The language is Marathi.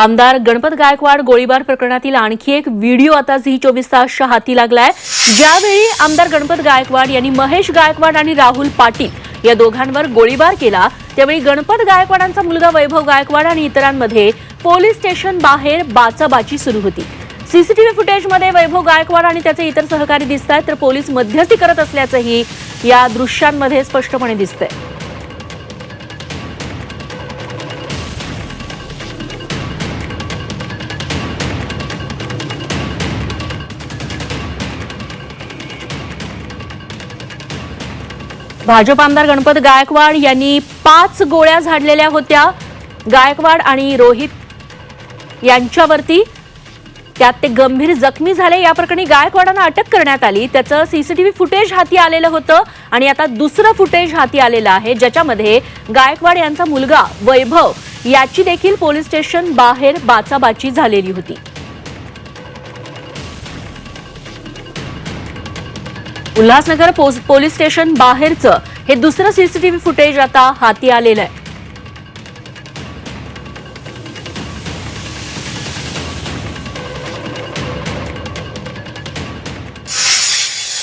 आमदार गणपत गायकवाड गोळीबार प्रकरणातील आणखी एक व्हिडिओ आता झी चोवीस तासच्या हाती लागलाय. ज्यावेळी आमदार गणपत गायकवाड यांनी महेश गायकवाड आणि राहुल पाटील या दोघांवर गोळीबार केला त्यावेळी गणपत गायकवाडांचा मुलगा वैभव गायकवाड आणि इतरांमध्ये पोलीस स्टेशन बाहेर बाचाबाची सुरू होती. सीसीटीव्ही फुटेजमध्ये वैभव गायकवाड आणि त्याचे इतर सहकारी दिसत आहेत तर पोलीस मध्यस्थी करत असल्याचंही या दृश्यांमध्ये स्पष्टपणे दिसतंय. भाजप आमदार गणपत गायकवाड यांनी पाच गोळ्या झाडलेल्या होत्या. गायकवाड आणि रोहित यांच्यावरती त्यात ते गंभीर जखमी झाले. या प्रकरणी गायकवाडांना अटक करण्यात आली. त्याचं सीसीटीव्ही फुटेज हाती आलेलं होतं आणि आता दुसरं फुटेज हाती आलेलं आहे ज्याच्यामध्ये गायकवाड यांचा मुलगा वैभव याची देखील पोलीस स्टेशन बाहेर बाचाबाची झालेली होती. उल्हासनगर पोस- पोलीस स्टेशन बाहेरचं हे दुसरं सीसीटीव्ही फुटेज आता हाती आलेलं आहे.